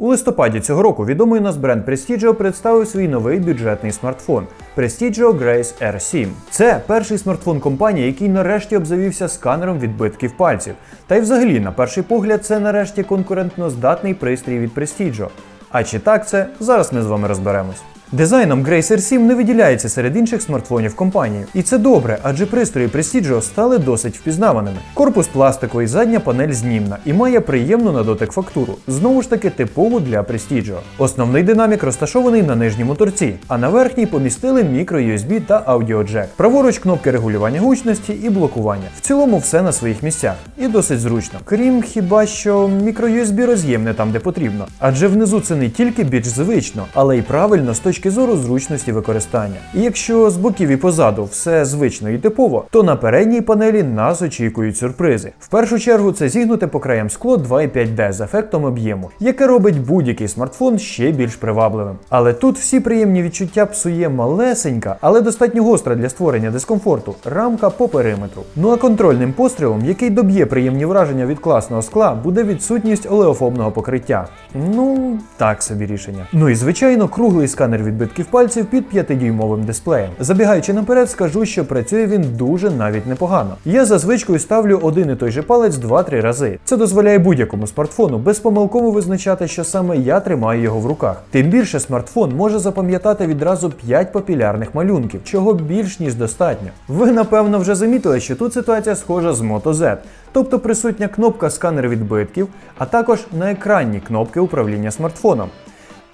У листопаді цього року відомий нас бренд Prestigio представив свій новий бюджетний смартфон Prestigio Grace R7. Це перший смартфон компанії, який нарешті обзавівся сканером відбитків пальців. Та й взагалі, на перший погляд, це нарешті конкурентно здатний пристрій від Prestigio. А чи так це, зараз ми з вами розберемось. Дизайном Grace R7 не виділяється серед інших смартфонів компанії. І це добре, адже пристрої Prestigio стали досить впізнаваними. Корпус пластиковий, задня панель знімна і має приємну на дотик фактуру. Знову ж таки типову для Prestigio. Основний динамік розташований на нижньому торці, а на верхній помістили мікро-USB та аудіоджек. Праворуч кнопки регулювання гучності і блокування. В цілому все на своїх місцях і досить зручно. Крім хіба що мікро-USB роз'єм не там, де потрібно. Адже внизу це не тільки більш звично, але й правильно з точки зору зручності використання. І якщо з боків і позаду все звично і типово, то на передній панелі нас очікують сюрпризи. В першу чергу це зігнуте по краям скло 2,5D з ефектом об'єму, яке робить будь-який смартфон ще більш привабливим. Але тут всі приємні відчуття псує малесенька, але достатньо гостра для створення дискомфорту рамка по периметру. Ну а контрольним пострілом, який доб'є приємні враження від класного скла, буде відсутність олеофобного покриття. Ну, так собі рішення. Ну і звичайно, круглий сканер відбитків пальців під 5-дюймовим дисплеєм. Забігаючи наперед, скажу, що працює він дуже навіть непогано. Я за звичкою ставлю один і той же палець 2-3 рази. Це дозволяє будь-якому смартфону безпомилково визначати, що саме я тримаю його в руках. Тим більше смартфон може запам'ятати відразу 5 популярних малюнків, чого більш ніж достатньо. Ви напевно вже замітили, що тут ситуація схожа з Moto Z. Тобто присутня кнопка сканер відбитків, а також на екранні кнопки управління смартфоном.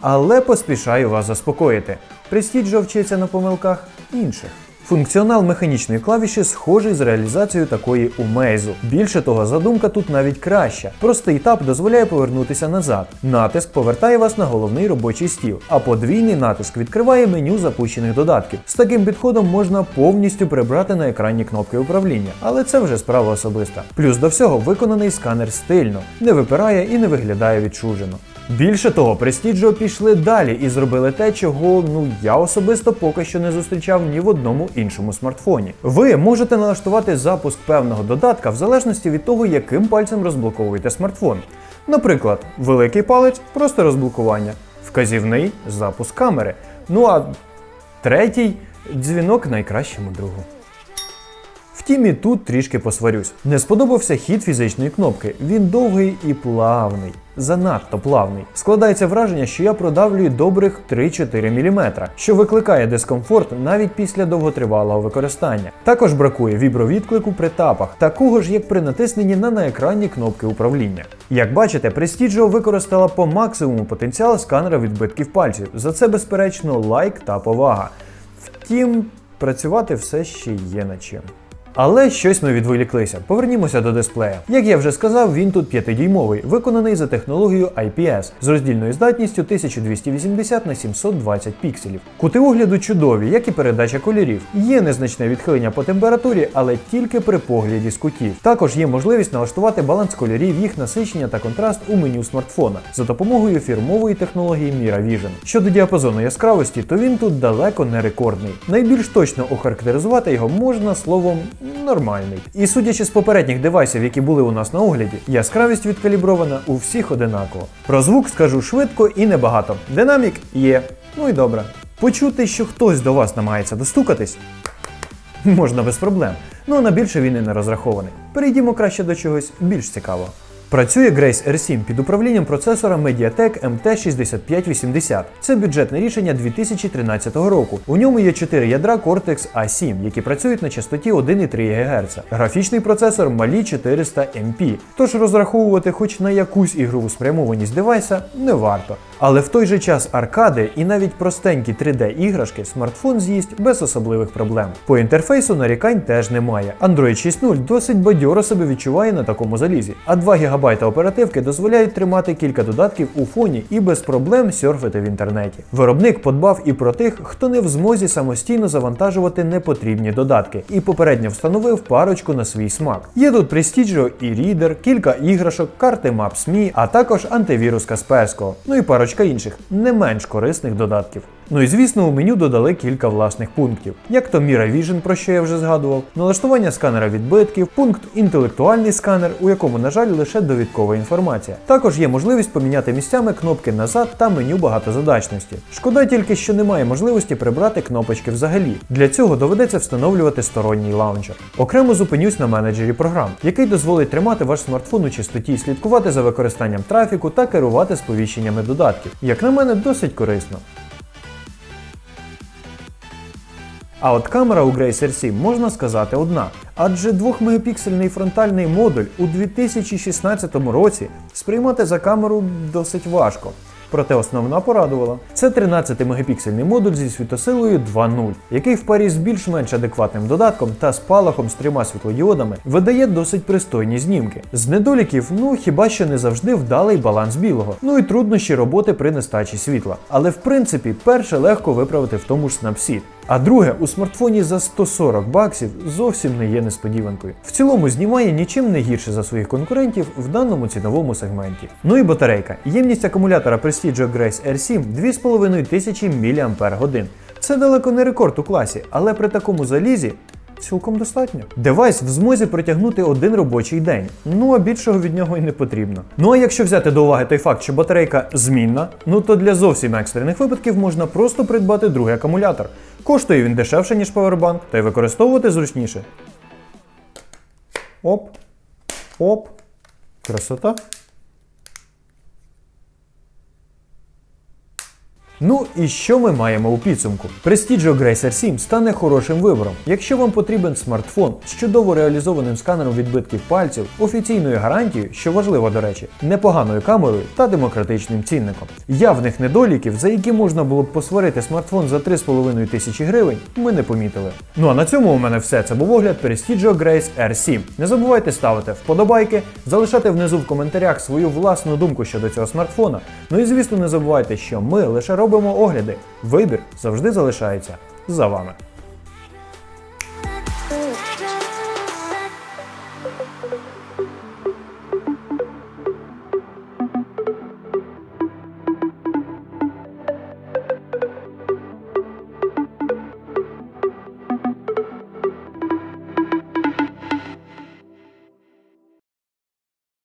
Але поспішаю вас заспокоїти. Prestigio вчиться на помилках інших. Функціонал механічної клавіші схожий з реалізацією такої у Meizu. Більше того, задумка тут навіть краща. Простий тап дозволяє повернутися назад. Натиск повертає вас на головний робочий стіл, а подвійний натиск відкриває меню запущених додатків. З таким підходом можна повністю прибрати на екрані кнопки управління, але це вже справа особиста. Плюс до всього виконаний сканер стильно, не випирає і не виглядає відчужено. Більше того, Prestigio пішли далі і зробили те, чого ну я особисто поки що не зустрічав ні в одному іншому смартфоні. Ви можете налаштувати запуск певного додатка в залежності від того, яким пальцем розблоковуєте смартфон. Наприклад, великий палець просто розблокування, вказівний запуск камери. Ну а третій дзвінок найкращому другу. Втім, і тут трішки посварюсь. Не сподобався хід фізичної кнопки. Він довгий і плавний. Занадто плавний. Складається враження, що я продавлюю добрих 3-4 мм, що викликає дискомфорт навіть після довготривалого використання. Також бракує вібровідклику при тапах, такого ж як при натисненні на наекранні кнопки управління. Як бачите, Prestigio використала по максимуму потенціал сканера відбитків пальців. За це, безперечно, лайк та повага. Втім, працювати все ще є над чим. Але щось ми відволіклися. Повернімося до дисплея. Як я вже сказав, він тут 5-дюймовий, виконаний за технологією IPS з роздільною здатністю 1280 на 720 пікселів. Кути огляду чудові, як і передача кольорів. Є незначне відхилення по температурі, але тільки при погляді з кутів. Також є можливість налаштувати баланс кольорів, їх насичення та контраст у меню смартфона за допомогою фірмової технології Mira Vision. Щодо діапазону яскравості, то він тут далеко не рекордний. Найбільш точно охарактеризувати його можна словом нормальний. І судячи з попередніх девайсів, які були у нас на огляді, яскравість відкалібрована у всіх одинаково. Про звук скажу швидко і небагато. Динамік є. Ну і добре. Почути, що хтось до вас намагається достукатись, можна без проблем. Ну а на більше він і не розрахований. Перейдімо краще до чогось більш цікавого. Працює Grace R7 під управлінням процесора Mediatek MT6580. Це бюджетне рішення 2013 року. У ньому є 4 ядра Cortex A7, які працюють на частоті 1,3 ГГц. Графічний процесор Mali 400 MP. Тож розраховувати хоч на якусь ігрову спрямованість девайса не варто. Але в той же час аркади і навіть простенькі 3D-іграшки смартфон з'їсть без особливих проблем. По інтерфейсу нарікань теж немає. Android 6.0 досить бадьоро себе відчуває на такому залізі, а 2 ГБ оперативки дозволяють тримати кілька додатків у фоні і без проблем серфити в інтернеті. Виробник подбав і про тих, хто не в змозі самостійно завантажувати непотрібні додатки, і попередньо встановив парочку на свій смак. Є тут Prestigio і Reader, кілька іграшок, карти Maps.me, а також антивірус Kaspersky, ну і парочка інших, не менш корисних додатків. Ну і звісно, у меню додали кілька власних пунктів, як то Mira Vision, про що я вже згадував, налаштування сканера відбитків, пункт інтелектуальний сканер, у якому, на жаль, лише довідкова інформація. Також є можливість поміняти місцями кнопки назад та меню багатозадачності. Шкода тільки, що немає можливості прибрати кнопочки взагалі. Для цього доведеться встановлювати сторонній лаунчер. Окремо зупинюсь на менеджері програм, який дозволить тримати ваш смартфон у чистоті, слідкувати за використанням трафіку та керувати сповіщеннями додатків. Як на мене, досить корисно. А от камера у Grace R7 можна сказати одна, адже 2-мегапіксельний фронтальний модуль у 2016 році сприймати за камеру досить важко. Проте основна порадувала. Це 13-мегапіксельний модуль зі світосилою 2.0, який в парі з більш-менш адекватним додатком та спалахом з трьома світлодіодами видає досить пристойні знімки. З недоліків, ну хіба що не завжди вдалий баланс білого, ну і труднощі роботи при нестачі світла. Але в принципі, перше легко виправити в тому ж Snapseed. А друге, у смартфоні за 140 баксів зовсім не є несподіванкою. В цілому знімає нічим не гірше за своїх конкурентів в даному ціновому сегменті. Ну і батарейка. Ємність акумулятора Prestigio Grace R7 2500 мАч. Це далеко не рекорд у класі, але при такому залізі Цілком достатньо. Девайс в змозі протягнути один робочий день. Ну а більшого від нього й не потрібно. Ну а якщо взяти до уваги той факт, що батарейка змінна, ну то для зовсім екстрених випадків можна просто придбати другий акумулятор. Коштує він дешевше, ніж Powerbank, та й використовувати зручніше. Оп. Оп. Красота. Ну і що ми маємо у підсумку? Prestigio Grace R7 стане хорошим вибором, якщо вам потрібен смартфон з чудово реалізованим сканером відбитків пальців, офіційною гарантією, що важливо до речі, непоганою камерою та демократичним цінником. Явних недоліків, за які можна було б посварити смартфон за 3,5 тисячі гривень, ми не помітили. Ну а на цьому у мене все. Це був огляд Prestigio Grace R7. Не забувайте ставити вподобайки, залишати внизу в коментарях свою власну думку щодо цього смартфона. Ну і звісно, не забувайте, що ми лише робимо огляди. Вибір завжди залишається за вами.